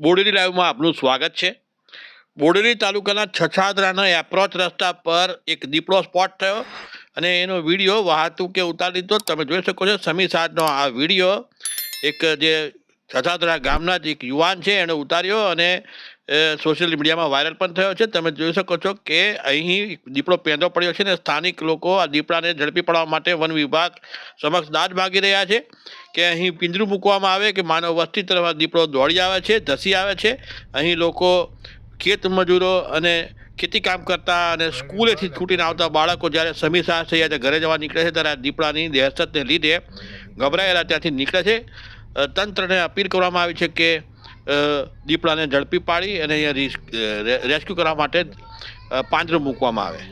બોડેલી લાઈવમાં આપનું સ્વાગત છે. બોડેલી તાલુકાના છછાદરાના એપ્રોચ રસ્તા પર એક દીપડો સ્પોટ થયો અને એનો વીડિયો વાહતુકે ઉતારી દીધો. તમે જોઈ શકો છો સમી સાદનો આ વીડિયો એક જે છછાદરા ગામના જ એક યુવાન છે, એણે ઉતાર્યો અને સોશિયલ મીડિયામાં વાયરલ પણ થયો છે. તમે જોઈ શકો છો કે અહીં દીપડો પેંદો પડ્યો છે ને સ્થાનિક લોકો આ દીપડાને ઝડપી પડવા માટે વન વિભાગ સમક્ષ દાદ માગી રહ્યા છે કે અહીં પિંજરું મૂકવામાં આવે કે માનવ વસ્તી તરફ દીપડો દોડી આવે છે, ધસી આવે છે. અહીં લોકો ખેત મજૂરો અને ખેતી કામ કરતા અને સ્કૂલેથી છૂટીને આવતા બાળકો જ્યારે સમી સાસ થઈ જાય ઘરે જવા નીકળે છે ત્યારે આ દીપડાની દહેશતને લીધે ગભરાયેલા ત્યાંથી નીકળે છે. તંત્રને અપીલ કરવામાં આવી છે કે દીપડાને ઝડપી પાડી અને અહીંયા રેસ્ક્યુ કરવા માટે પાંજરો મૂકવામાં આવે.